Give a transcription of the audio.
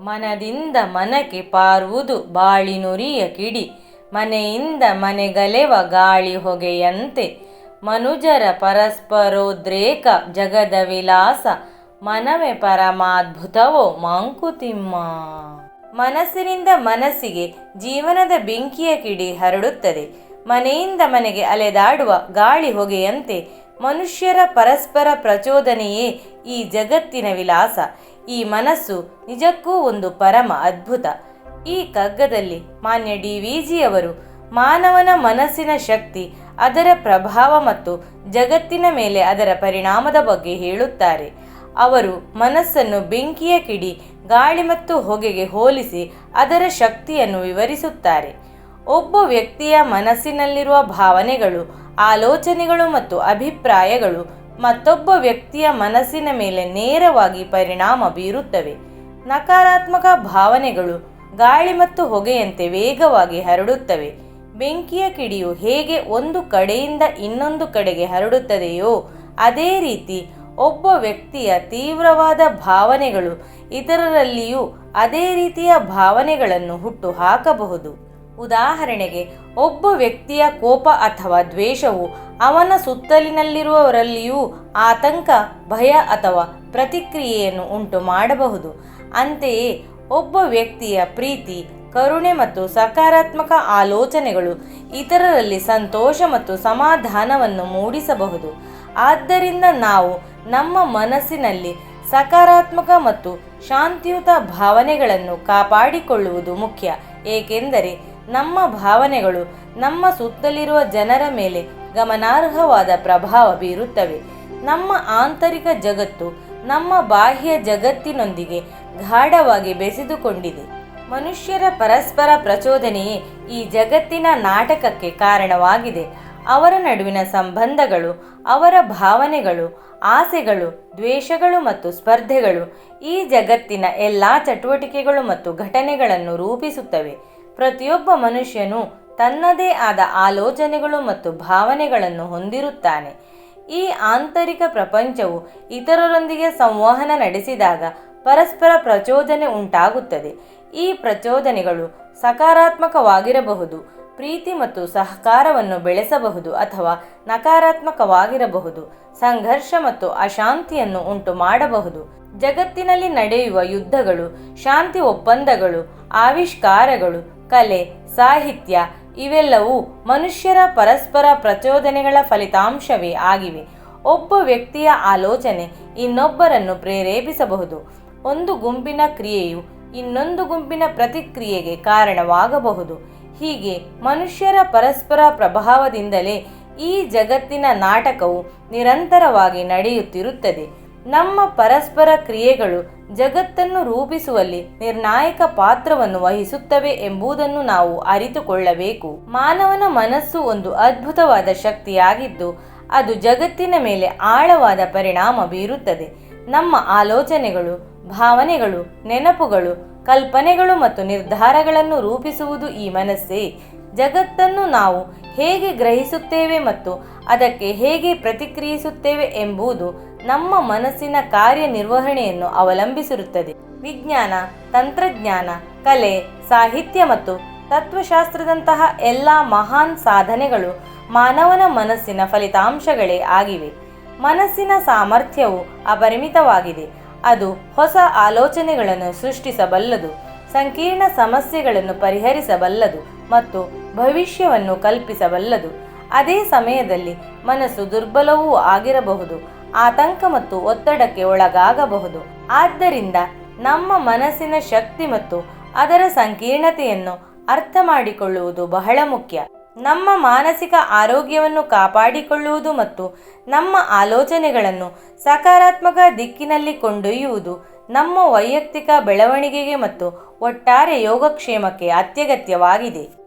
ಮನದಿಂದ ಮನಕ್ಕೆ ಪಾರುವುದು ಬಾಳಿನುರಿಯ ಕಿಡಿ. ಮನೆಯಿಂದ ಮನೆಗಲೆವ ಗಾಳಿ ಹೊಗೆಯಂತೆ. ಮನುಜರ ಪರಸ್ಪರೋದ್ರೇಕ ಜಗದ ವಿಲಾಸ. ಮನವೇ ಪರಮಾದ್ಭುತವೋ ಮಾಂಕುತಿಮ್ಮ. ಮನಸ್ಸಿನಿಂದ ಮನಸ್ಸಿಗೆ ಜೀವನದ ಬೆಂಕಿಯ ಕಿಡಿ ಹರಡುತ್ತದೆ. ಮನೆಯಿಂದ ಮನೆಗೆ ಅಲೆದಾಡುವ ಗಾಳಿ ಹೊಗೆಯಂತೆ. ಮನುಷ್ಯರ ಪರಸ್ಪರ ಪ್ರಚೋದನೆಯೇ ಈ ಜಗತ್ತಿನ ವಿಲಾಸ. ಈ ಮನಸ್ಸು ನಿಜಕ್ಕೂ ಒಂದು ಪರಮ ಅದ್ಭುತ. ಈ ಕಗ್ಗದಲ್ಲಿ ಮಾನ್ಯ ಡಿ ವಿ ಜಿಯವರು ಮಾನವನ ಮನಸ್ಸಿನ ಶಕ್ತಿ, ಅದರ ಪ್ರಭಾವ ಮತ್ತು ಜಗತ್ತಿನ ಮೇಲೆ ಅದರ ಪರಿಣಾಮದ ಬಗ್ಗೆ ಹೇಳುತ್ತಾರೆ. ಅವರು ಮನಸ್ಸನ್ನು ಬೆಂಕಿಯ ಕಿಡಿ, ಗಾಳಿ ಮತ್ತು ಹೊಗೆಗೆ ಹೋಲಿಸಿ ಅದರ ಶಕ್ತಿಯನ್ನು ವಿವರಿಸುತ್ತಾರೆ. ಒಬ್ಬ ವ್ಯಕ್ತಿಯ ಮನಸ್ಸಿನಲ್ಲಿರುವ ಭಾವನೆಗಳು, ಆಲೋಚನೆಗಳು ಮತ್ತು ಅಭಿಪ್ರಾಯಗಳು ಮತ್ತೊಬ್ಬ ವ್ಯಕ್ತಿಯ ಮನಸ್ಸಿನ ಮೇಲೆ ನೇರವಾಗಿ ಪರಿಣಾಮ ಬೀರುತ್ತವೆ. ನಕಾರಾತ್ಮಕ ಭಾವನೆಗಳು ಗಾಳಿ ಮತ್ತು ಹೊಗೆಯಂತೆ ವೇಗವಾಗಿ ಹರಡುತ್ತವೆ. ಬೆಂಕಿಯ ಕಿಡಿಯು ಹೇಗೆ ಒಂದು ಕಡೆಯಿಂದ ಇನ್ನೊಂದು ಕಡೆಗೆ ಹರಡುತ್ತದೆಯೋ, ಅದೇ ರೀತಿ ಒಬ್ಬ ವ್ಯಕ್ತಿಯ ತೀವ್ರವಾದ ಭಾವನೆಗಳು ಇತರರಲ್ಲಿಯೂ ಅದೇ ರೀತಿಯ ಭಾವನೆಗಳನ್ನು ಹುಟ್ಟು ಹಾಕಬಹುದು. ಉದಾಹರಣೆಗೆ, ಒಬ್ಬ ವ್ಯಕ್ತಿಯ ಕೋಪ ಅಥವಾ ದ್ವೇಷವು ಅವನ ಸುತ್ತಲಿನಲ್ಲಿರುವವರಲ್ಲಿಯೂ ಆತಂಕ, ಭಯ ಅಥವಾ ಪ್ರತಿಕ್ರಿಯೆಯನ್ನು ಉಂಟು ಮಾಡಬಹುದು ಅಂತೆಯೇ, ಒಬ್ಬ ವ್ಯಕ್ತಿಯ ಪ್ರೀತಿ, ಕರುಣೆ ಮತ್ತು ಸಕಾರಾತ್ಮಕ ಆಲೋಚನೆಗಳು ಇತರರಲ್ಲಿ ಸಂತೋಷ ಮತ್ತು ಸಮಾಧಾನವನ್ನು ಮೂಡಿಸಬಹುದು. ಆದ್ದರಿಂದ ನಾವು ನಮ್ಮ ಮನಸ್ಸಿನಲ್ಲಿ ಸಕಾರಾತ್ಮಕ ಮತ್ತು ಶಾಂತಿಯುತ ಭಾವನೆಗಳನ್ನು ಕಾಪಾಡಿಕೊಳ್ಳುವುದು ಮುಖ್ಯ, ಏಕೆಂದರೆ ನಮ್ಮ ಭಾವನೆಗಳು ನಮ್ಮ ಸುತ್ತಲಿರುವ ಜನರ ಮೇಲೆ ಗಮನಾರ್ಹವಾದ ಪ್ರಭಾವ ಬೀರುತ್ತವೆ. ನಮ್ಮ ಆಂತರಿಕ ಜಗತ್ತು ನಮ್ಮ ಬಾಹ್ಯ ಜಗತ್ತಿನೊಂದಿಗೆ ಗಾಢವಾಗಿ ಬೆಸೆದುಕೊಂಡಿದೆ. ಮನುಷ್ಯರ ಪರಸ್ಪರ ಪ್ರಚೋದನೆಯೇ ಈ ಜಗತ್ತಿನ ನಾಟಕಕ್ಕೆ ಕಾರಣವಾಗಿದೆ. ಅವರ ನಡುವಿನ ಸಂಬಂಧಗಳು, ಅವರ ಭಾವನೆಗಳು, ಆಸೆಗಳು, ದ್ವೇಷಗಳು ಮತ್ತು ಸ್ಪರ್ಧೆಗಳು ಈ ಜಗತ್ತಿನ ಎಲ್ಲ ಚಟುವಟಿಕೆಗಳು ಮತ್ತು ಘಟನೆಗಳನ್ನು ರೂಪಿಸುತ್ತವೆ. ಪ್ರತಿಯೊಬ್ಬ ಮನುಷ್ಯನು ತನ್ನದೇ ಆದ ಆಲೋಚನೆಗಳು ಮತ್ತು ಭಾವನೆಗಳನ್ನು ಹೊಂದಿರುತ್ತಾನೆ. ಈ ಆಂತರಿಕ ಪ್ರಪಂಚವು ಇತರರೊಂದಿಗೆ ಸಂವಹನ ನಡೆಸಿದಾಗ ಪರಸ್ಪರ ಪ್ರಚೋದನೆ ಉಂಟಾಗುತ್ತದೆ. ಈ ಪ್ರಚೋದನೆಗಳು ಸಕಾರಾತ್ಮಕವಾಗಿರಬಹುದು, ಪ್ರೀತಿ ಮತ್ತು ಸಹಕಾರವನ್ನು ಬೆಳೆಸಬಹುದು ಅಥವಾ ನಕಾರಾತ್ಮಕವಾಗಿರಬಹುದು, ಸಂಘರ್ಷ ಮತ್ತು ಅಶಾಂತಿಯನ್ನು ಉಂಟು ಮಾಡಬಹುದು ಜಗತ್ತಿನಲ್ಲಿ ನಡೆಯುವ ಯುದ್ಧಗಳು, ಶಾಂತಿ ಒಪ್ಪಂದಗಳು, ಆವಿಷ್ಕಾರಗಳು ಕಲೆ, ಸಾಹಿತ್ಯ ಇವೆಲ್ಲವೂ ಮನುಷ್ಯರ ಪರಸ್ಪರ ಪ್ರಚೋದನೆಗಳ ಫಲಿತಾಂಶವೇ ಆಗಿವೆ. ಒಬ್ಬ ವ್ಯಕ್ತಿಯ ಆಲೋಚನೆ ಇನ್ನೊಬ್ಬರನ್ನು ಪ್ರೇರೇಪಿಸಬಹುದು. ಒಂದು ಗುಂಪಿನ ಕ್ರಿಯೆಯು ಇನ್ನೊಂದು ಗುಂಪಿನ ಪ್ರತಿಕ್ರಿಯೆಗೆ ಕಾರಣವಾಗಬಹುದು. ಹೀಗೆ ಮನುಷ್ಯರ ಪರಸ್ಪರ ಪ್ರಭಾವದಿಂದಲೇ ಈ ಜಗತ್ತಿನ ನಾಟಕವು ನಿರಂತರವಾಗಿ ನಡೆಯುತ್ತಿರುತ್ತದೆ. ನಮ್ಮ ಪರಸ್ಪರ ಕ್ರಿಯೆಗಳು ಜಗತ್ತನ್ನು ರೂಪಿಸುವಲ್ಲಿ ನಿರ್ಣಾಯಕ ಪಾತ್ರವನ್ನು ವಹಿಸುತ್ತವೆ ಎಂಬುದನ್ನು ನಾವು ಅರಿತುಕೊಳ್ಳಬೇಕು. ಮಾನವನ ಮನಸ್ಸು ಒಂದು ಅದ್ಭುತವಾದ ಶಕ್ತಿಯಾಗಿದ್ದು, ಅದು ಜಗತ್ತಿನ ಮೇಲೆ ಆಳವಾದ ಪರಿಣಾಮ ಬೀರುತ್ತದೆ. ನಮ್ಮ ಆಲೋಚನೆಗಳು, ಭಾವನೆಗಳು, ನೆನಪುಗಳು, ಕಲ್ಪನೆಗಳು ಮತ್ತು ನಿರ್ಧಾರಗಳನ್ನು ರೂಪಿಸುವುದು ಈ ಮನಸ್ಸೇ. ಜಗತ್ತನ್ನು ನಾವು ಹೇಗೆ ಗ್ರಹಿಸುತ್ತೇವೆ ಮತ್ತು ಅದಕ್ಕೆ ಹೇಗೆ ಪ್ರತಿಕ್ರಿಯಿಸುತ್ತೇವೆ ಎಂಬುದು ನಮ್ಮ ಮನಸ್ಸಿನ ಕಾರ್ಯನಿರ್ವಹಣೆಯನ್ನು ಅವಲಂಬಿಸಿರುತ್ತದೆ. ವಿಜ್ಞಾನ, ತಂತ್ರಜ್ಞಾನ, ಕಲೆ, ಸಾಹಿತ್ಯ ಮತ್ತು ತತ್ವಶಾಸ್ತ್ರದಂತಹ ಎಲ್ಲ ಮಹಾನ್ ಸಾಧನೆಗಳು ಮಾನವನ ಮನಸ್ಸಿನ ಫಲಿತಾಂಶಗಳೇ ಆಗಿವೆ. ಮನಸ್ಸಿನ ಸಾಮರ್ಥ್ಯವು ಅಪರಿಮಿತವಾಗಿದೆ. ಅದು ಹೊಸ ಆಲೋಚನೆಗಳನ್ನು ಸೃಷ್ಟಿಸಬಲ್ಲದು, ಸಂಕೀರ್ಣ ಸಮಸ್ಯೆಗಳನ್ನು ಪರಿಹರಿಸಬಲ್ಲದು ಮತ್ತು ಭವಿಷ್ಯವನ್ನು ಕಲ್ಪಿಸಬಲ್ಲದು. ಅದೇ ಸಮಯದಲ್ಲಿ ಮನಸ್ಸು ದುರ್ಬಲವೂ ಆಗಿರಬಹುದು. ಆತಂಕ ಮತ್ತು ಒತ್ತಡಕ್ಕೆ ಒಳಗಾಗಬಹುದು. ಆದ್ದರಿಂದ ನಮ್ಮ ಮನಸ್ಸಿನ ಶಕ್ತಿ ಮತ್ತು ಅದರ ಸಂಕೀರ್ಣತೆಯನ್ನು ಅರ್ಥ ಮಾಡಿಕೊಳ್ಳುವುದು ಬಹಳ ಮುಖ್ಯ. ನಮ್ಮ ಮಾನಸಿಕ ಆರೋಗ್ಯವನ್ನು ಕಾಪಾಡಿಕೊಳ್ಳುವುದು ಮತ್ತು ನಮ್ಮ ಆಲೋಚನೆಗಳನ್ನು ಸಕಾರಾತ್ಮಕ ದಿಕ್ಕಿನಲ್ಲಿ ಕೊಂಡೊಯ್ಯುವುದು ನಮ್ಮ ವೈಯಕ್ತಿಕ ಬೆಳವಣಿಗೆಗೆ ಮತ್ತು ಒಟ್ಟಾರೆ ಯೋಗಕ್ಷೇಮಕ್ಕೆ ಅತ್ಯಗತ್ಯವಾಗಿದೆ.